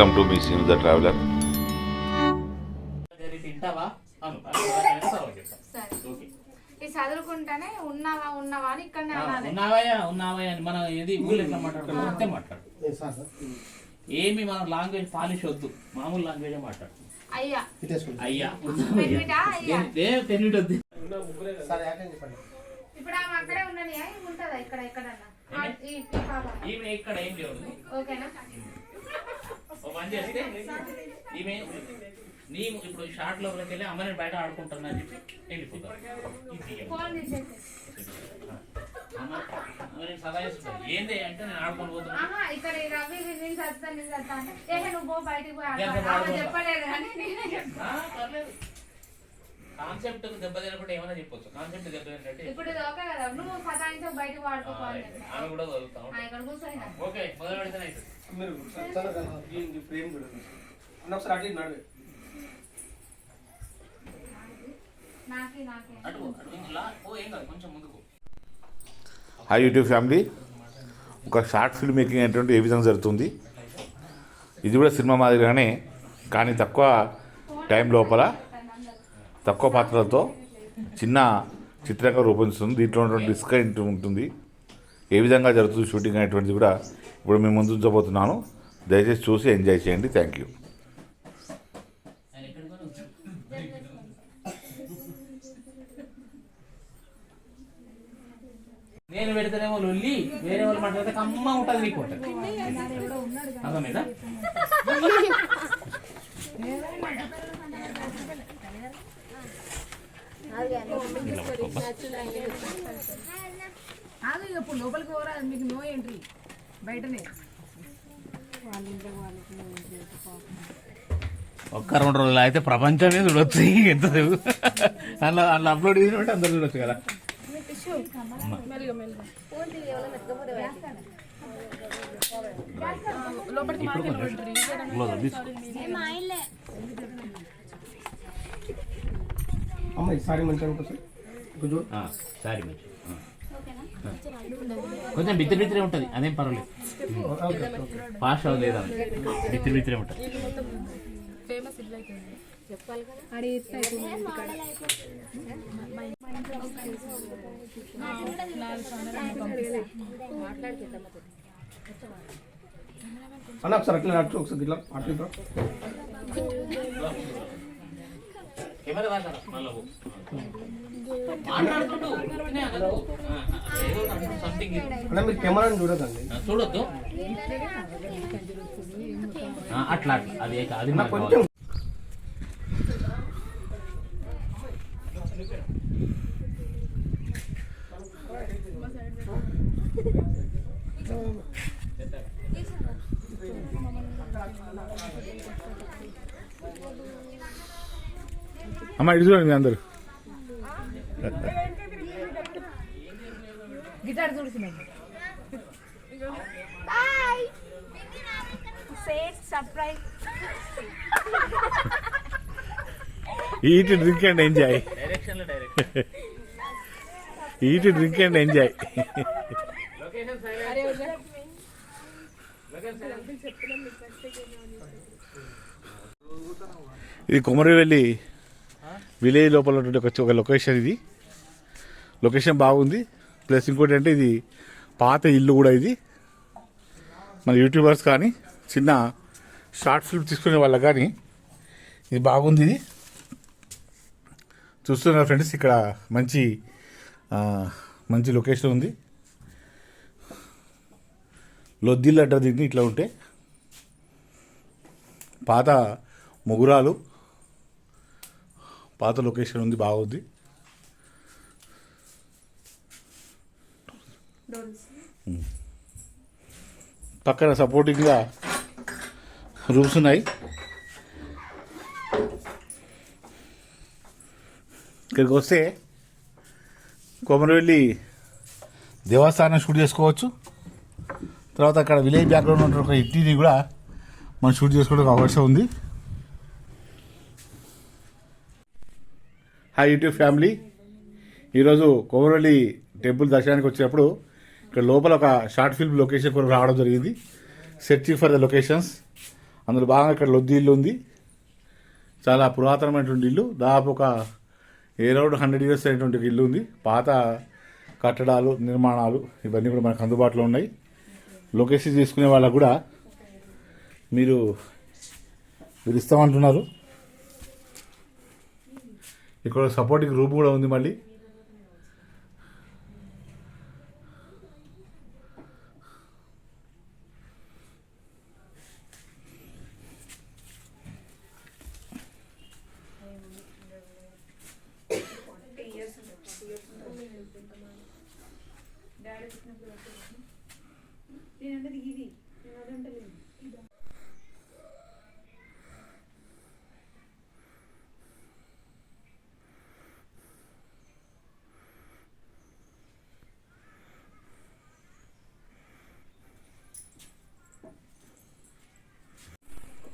Welcome to మీ scene the traveller చదువుకుంటానే ఉన్నావా ఉన్నావా అని ఉన్నావయ్యా ఉన్నావయ్యా అని మనం ఏది ఊళ్ళో ఎట్లా మాట్లాడుతున్నాం అంతే మాట్లాడు. ఏమి మనం లాంగ్వేజ్ పాలిష్ వద్దు. మామూలు లాంగ్వేజ్ మాట్లాడు. అయ్యా. అయ్యా. ఇప్పుడు ఆమె అక్కడే ఉండని ఉంటుందా ఇక్కడ ఎక్కడన్నా? ఇక్కడ ఏం లేదు ఓకేనా? ఓ పని చేస్తే ఈమె నీ ఇప్పుడు షార్ట్ లోపలికి వెళ్ళి అమ్మని బయట ఆడుకుంటున్నా అని చెప్పి నేను సదా చేస్తున్నాను. ఏంది అంటే నేను ఆడుకొని పోతున్నా. ఇక్కడ రవి నేను అంటే నువ్వు పో బయటికి పోయి. చెప్పలేదు కానీ నేనే చెప్తా ఆ, పర్లేదు. కాన్సెప్ట్ దెబ్బ తినకుండా ఏమైనా చెప్పొచ్చు. కాన్సెప్ట్ దెబ్బ తినట్టే ఇప్పుడు ఓకే కదా నువ్వు సతాయించో బయటకు చెప్పి. ఆమె కూడా కూర్చోయినా ఓకే మొదలు పెడితేనే అవుతుంది. మీరు ఈ ఫ్రేమ్ అన్న ఒకసారి అటు నడవే. హాయ్ యూట్యూబ్ ఫ్యామిలీ ఒక షార్ట్ ఫిల్మ్ మేకింగ్ అనేటువంటి ఏ విధంగా జరుగుతుంది? ఇది కూడా సినిమా మాదిరిగానే కానీ తక్కువ టైం లోపల తక్కువ పాత్రలతో చిన్న చిత్రంగా రూపొందిస్తుంది. దీంట్లో ఉన్నటువంటి డిస్కౌంట్ ఉంటుంది. ఏ విధంగా జరుగుతుంది షూటింగ్ అనేటువంటిది కూడా ఇప్పుడు మేము ముందు ఉంచబోతున్నాను. దయచేసి చూసి ఎంజాయ్ చేయండి. Thank you. నేను పెడితేనేమో లొల్లి వేరే వాళ్ళు మాట్లాడితే కమ్మ ఉంటుంది నీకు ఇక ఇప్పుడు లోపలికి పోరా మీకు నో ఎంట్రీ బయటనే. ఒక్క రెండు రోజులు అయితే ప్రపంచమే చూడొచ్చు. ఎంత అందులో అందులో అప్లోడ్ చేసినట్టు అందరు చూడొచ్చు కదా. లోపలికి అమ్మ ఈసారి మంచిగా ఉంటుంది సారీ మంచి కొంచెం బిత్తిరి బిత్తిరే ఉంటుంది అదేం పర్వాలేదు. ఫాస్ట్ అవ్వదు లేదా? బిత్తిరి బిత్తిరే ఉంటుంది. అన్న ఒకసారి అట్లా నడుచు ఒకసారి ఇట్లా కెమెరా మీరు కెమెరాని చూడదండి చూడొద్దు. అట్లా అది. అది కొంచెం. అమ్మ ఇది చూడండి అందరు. Guitar చూడుతున్నాం surprise eat drink and enjoy eat drink and enjoy location ఇది కొమరవెల్లి విలేజ్ లోపల ఉన్నటువంటి ఒక లొకేషన్ ఇది. లొకేషన్ బాగుంది. ప్లస్ ఇంకోటి అంటే ఇది పాత ఇల్లు కూడా ఇది. మన యూట్యూబర్స్ కానీ చిన్న షార్ట్ ఫిల్మ్ తీసుకునే వాళ్ళ కానీ ఇది బాగుంది ఇది. చూస్తున్నారు ఫ్రెండ్స్ ఇక్కడ మంచి మంచి లొకేషన్ ఉంది. లొద్దిల్లు అంటారు దీన్ని ఇట్లా ఉంటే పాత ముగురాలు పాత లొకేషన్ ఉంది బాగుంది. పక్కన సపోర్టింగ్గా రూమ్స్ ఉన్నాయి. ఇక్కడికి వస్తే కొమరవెల్లి దేవస్థానం షూట్ చేసుకోవచ్చు. తర్వాత అక్కడ విలేజ్ బ్యాక్గ్రౌండ్ ఉన్న ఒక ఇంటిని కూడా మనం షూట్ చేసుకోవడానికి అవకాశం ఉంది. హాయ్ యూట్యూబ్ ఫ్యామిలీ ఈరోజు కోమరవల్లి టెంపుల్ దర్శనానికి వచ్చినప్పుడు ఇక్కడ లోపల ఒక షార్ట్ ఫిల్మ్ లొకేషన్ కూడా రావడం జరిగింది. సెర్చింగ్ ఫర్ ద లొకేషన్స్ అందులో బాగా ఇక్కడ లొద్ది ఇల్లు ఉంది. చాలా పురాతనమైనటువంటి ఇల్లు. దాదాపు ఒక ఏ రౌండ్ హండ్రెడ్ ఇయర్స్ అయినటువంటి ఇల్లు ఉంది. పాత కట్టడాలు నిర్మాణాలు ఇవన్నీ కూడా మనకు అందుబాటులో ఉన్నాయి. లొకేషన్ తీసుకునే వాళ్ళకు కూడా మీరు మీరు ఇస్తామంటున్నారు. ఇక్కడ సపోర్టింగ్ రూమ్ కూడా ఉంది మళ్ళీ.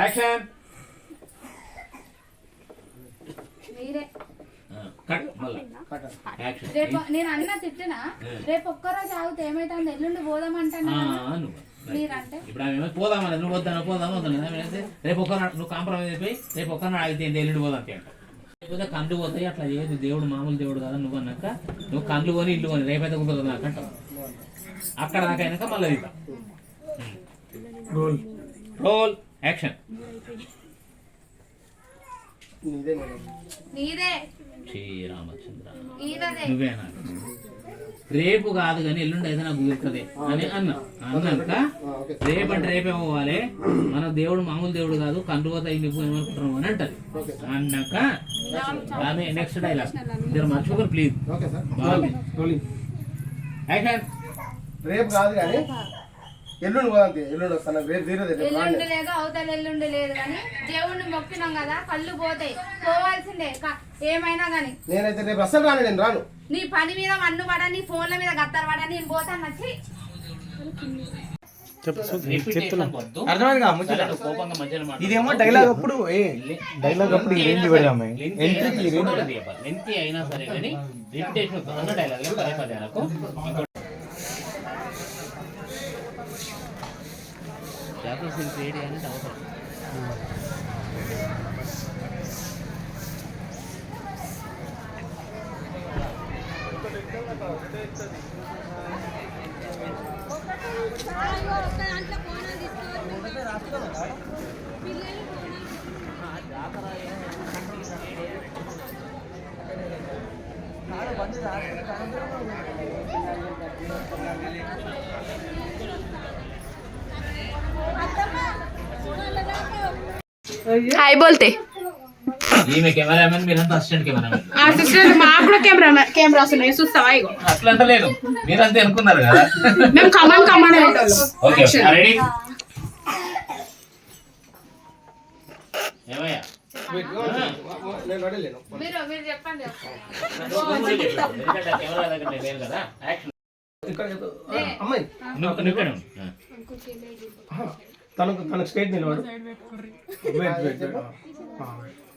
యాక్షన్ మీరే. కట్ మళ్ళా. యాక్షన్ రేపు నేను అన్న తిట్టినా? రేపు ఒక్కరోజు ఆగితే ఏమైతుంది? ఎల్లుండి పోదామంటాను? ఆ, నువ్వు మీరంటే? ఇప్పుడు ఆమె ఏమో పోదామని నువ్వు వద్దాను పోదాము వద్దాను ఆమె అయితే రేపు ఒక్క నువ్వు కాంప్రమైజ్ అయిపోయి రేపు ఒక్క ఆగితే ఎల్లుండి పోదాం అంట లేకపోతే కండ్లు పోతాయి అట్లా చేయదు దేవుడు మామూలు దేవుడు కదా నువ్వు అన్నాక. నువ్వు కండ్లు కొని ఇల్లు కొని రేపైతే కుదరదు నాకు అంటావు. అక్కడ దాకా అయినాక మళ్ళీ రోల్ రోల్ యాక్షన్ నీదే శ్రీరామచంద్ర. నువ్వేనా రేపు కాదు కానీ ఎల్లుండి అయితే నాకు కుదురుతుంది. అని అన్నా. అన్నాక రేపు అంటే రేపే పోవాలి. మన దేవుడు మామూలు దేవుడు కాదు. కండు పోతా నువ్వు ఏమనుకుంటున్నావు అని అంటది. అన్నాక ఆమె నెక్స్ట్ డైలాగ్ ఇద్దరు మర్చిపోకరు ప్లీజ్ యాక్షన్ రేపు కాదు కానీ ఎల్లుండి పోదాంతే ఎల్లుండి వస్తాను. రేపు తీరదే రేపు రాండి ఎల్లుండి లేదు. అవతల ఎల్లుండి లేదు కానీ దేవుణ్ణి మొక్కినాం కదా కళ్ళు పోతాయి. పోవాల్సిందే ఏమైనా గాని నేనైతే రేపు అస్సలు రాను నేను రాను. నీ పని మీద మన్ను పడ నీ ఫోన్ల మీద గత్తర పడ నేను పోతాను వచ్చి. ఇదేమో డైలాగ్ అప్పుడు ఏ డైలాగ్ అప్పుడు ఈ రేంజ్ పెడదామే లెంత్ ఎంట్రీకి ఈ రేంజ్ లెంత్ అయినా సరే కానీ రిపిటేషన్ అన్న డైలాగ్ పదే పదే అనకు ఇంకో జాతర సీన్ క్రియేట్ అనేది అవసరం हाय హాయ్ బోల్తే. అసిస్టెంట్ మాకు కూడా కెమెరా కెమెరాస్ ఉన్నాయి చూస్తావా ఇగో. అట్లా అంటలేదు మీరంతా అనుకున్నారు మేము కమాన్ కమాన్ ఓకే తనకు తనకు స్టేట్ నిలబడు.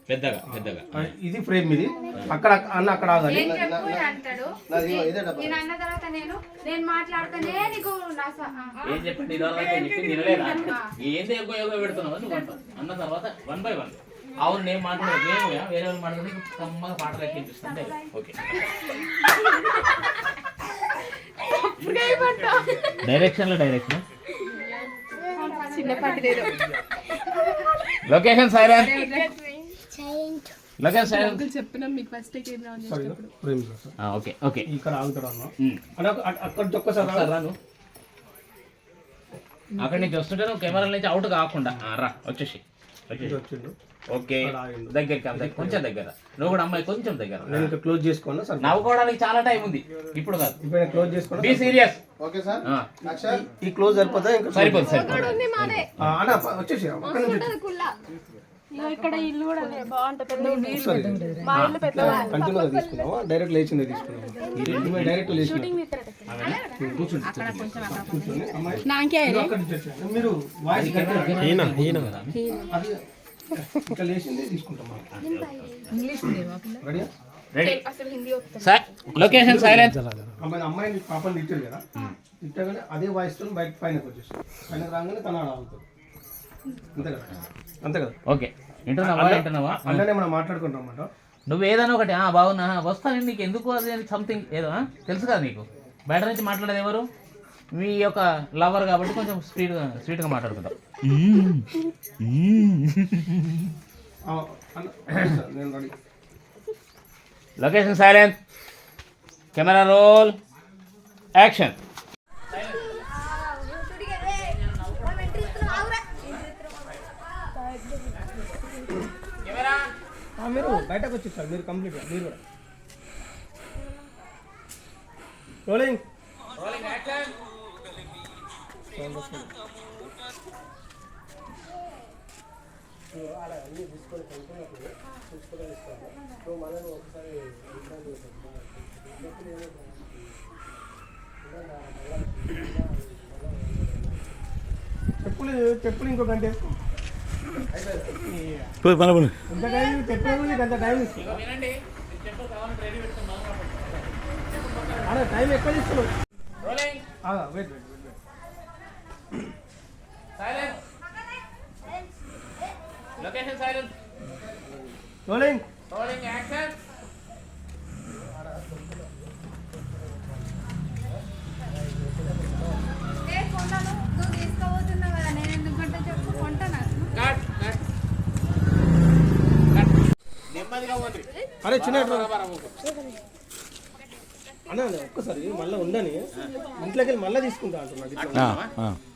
పెద్దగా పెద్దగా. ఇది ఫ్రేమ్ ఇది. అక్కడ అన్న అక్కడ ఆగాలి. నేను అన్న తర్వాత నేను నేను మాట్లాడుతానే నీకు నా ఏం చెప్పండి ఏంది ఎక్కువ యోగా పెడుతున్నావు? అన్న తర్వాత వన్ బై వన్ అవును నేను మాట్లాడదు నేను వేరే వాళ్ళు మాట్లాడితే కమ్మగా పాటలు ఎక్కించిస్తుంటే ఓకే. డైరెక్షన్లో direction location silent location silent చెప్పినాం మీకు ఫస్ట్ ఓకే ఓకే ఇక్కడ ఆగుతాడు అన్న. అన్న అక్క- అక్కడ ఒక్కసారి అక్కడి నుంచి వస్తుంటే నువ్వు కెమెరా నుంచి అవుట్ కాకుండా. రా వచ్చేసి వచ్చిండు. ఓకే. దగ్గరికి రా, దగ్గర కొంచెం దగ్గర. నువ్వు కూడా అమ్మాయి కొంచెం దగ్గర నేను ఇంకా క్లోజ్ చేసుకున్నా సార్? నవ్వుకోవడానికి చాలా టైం ఉంది. ఇప్పుడు కాదు. ఇప్పుడు నేను క్లోజ్ చేసుకున్నా బీ సీరియస్ ఓకే సార్. ఈ క్లోజ్ సరిపోతా ఇంకా ఆ, అన్న ప- వచ్చేసి అక్కడ నుంచి ఇక్కడ ఇల్లు కూడా బాగుంటుంది. మా ఇల్లు పెద్ద కంటిన్యూగా తీసుకున్నావా డైరెక్ట్ లేచిందే తీసుకున్నావా డైరెక్ట్ లేచింది? నాకే మీరు తీసుకుంటాం లొకేషన్ సైలెన్స్ అమ్మాయి అమ్మాయిని పాపని తిట్టారు కదా తిట్టగానే అదే వాయిస్తో బయట పైన వచ్చేసి పైన రాగానే తన ఆడ ఆగుతుంది అంతే కదా అంతే కదా ఓకే వింటున్నావా వింటున్నావా అన్ననే మనం మాట్లాడుకుంటాం అన్నమాట నువ్వు ఏదైనా ఒకటి ఆ బాగున్నా వస్తాను నీకు ఎందుకు అది సంథింగ్ ఏదో తెలుసు కదా నీకు బయట నుంచి మాట్లాడేది ఎవరు? మీ యొక్క లవర్ కాబట్టి కొంచెం స్పీడ్గా స్వీట్గా మాట్లాడుకుంటాం location silent camera roll action మీరు బయటకు వచ్చేసారు మీరు కంప్లీట్ మీరు కూడా. రోలింగ్ చెప్పులు చెప్పులు ఇంకో గంట వేసుకో. ఎంత టైం చెప్పులు గంట టైం ఇస్తుంది టైం ఎక్కువ తీసుకున్నావు wait wait wait silent location silent rolling rolling action ఏ కొండను నువ్వు తీసుకోబోతున్నావు కదా నేను ఎందుకంటే చెప్పు కొంటాను కట్ కట్ కట్ నెమ్మదిగా పోండి అరే చిన్న అన్న ఒక్కసారి మళ్ళీ ఉండని ఇంట్లోకి వెళ్ళి మళ్ళీ తీసుకుంటా అంటున్నాడు ఇట్లా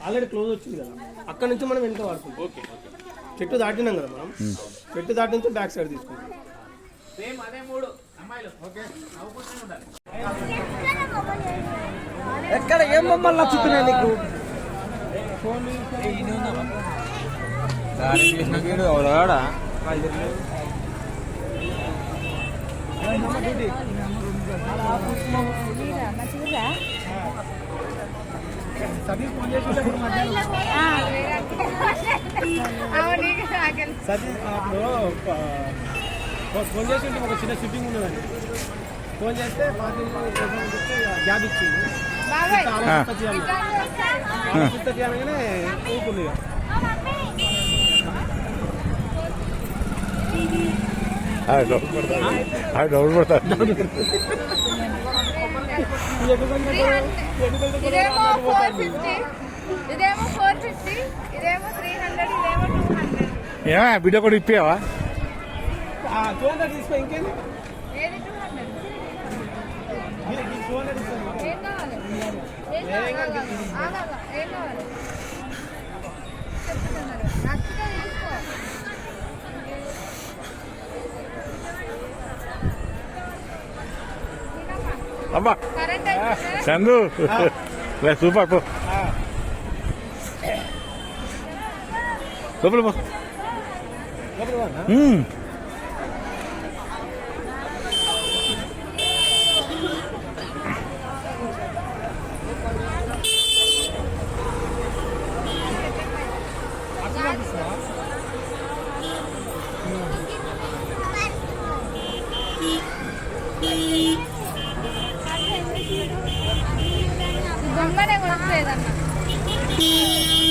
ఆల్రెడీ క్లోజ్ వచ్చింది కదా. అక్కడ నుంచి మనం వెనక వాడుకుంటాం. ఓకే చెట్టు దాటినాం కదా మనం. చెట్టు దాటి నుంచి బ్యాక్ సైడ్ తీసుకుంటాం. సేమ్ అదే మూడు. అమ్మాయిలు. ఓకే. నవ్వుకుంటూనే ఉండాలి. ఎక్కడ ఏం బొమ్మలు నచ్చుతున్నాయి నీకు? ఫోన్ చేసి ఒక చిన్న షిప్పింగ్ ఉన్నదండి ఫోన్ చేస్తే గ్యాప్ ఇచ్చింది బాబాయ్ ఆలోచిస్తా చేయాలి ఆలోచిస్తా డౌట్ పడతా ఇదేమో ఫోర్ ఫిఫ్టీ ఇదేమో ఫోర్ ఫిఫ్టీ ఇదేమో త్రీ హండ్రెడ్ ఇదేమో టూ హండ్రెడ్ ఏమా కూడా ఇప్పావా టూ హండ్రెడ్ తీసుకో ఇంకేంది ఏది టూ హండ్రెడ్ ఏం కావాలి ఏం కావాలి ఏం కావాలి చెప్తున్నారు నచ్చితే తీసుకో అమ్మా కరెంట్ అయిపోయిందా చందు లే సూపర్ పో లోపల పో మ్మ్.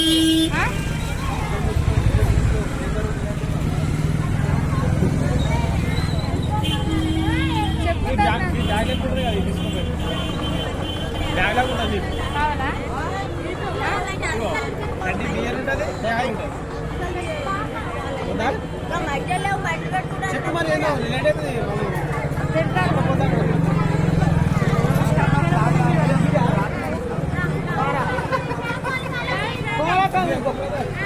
cái gì?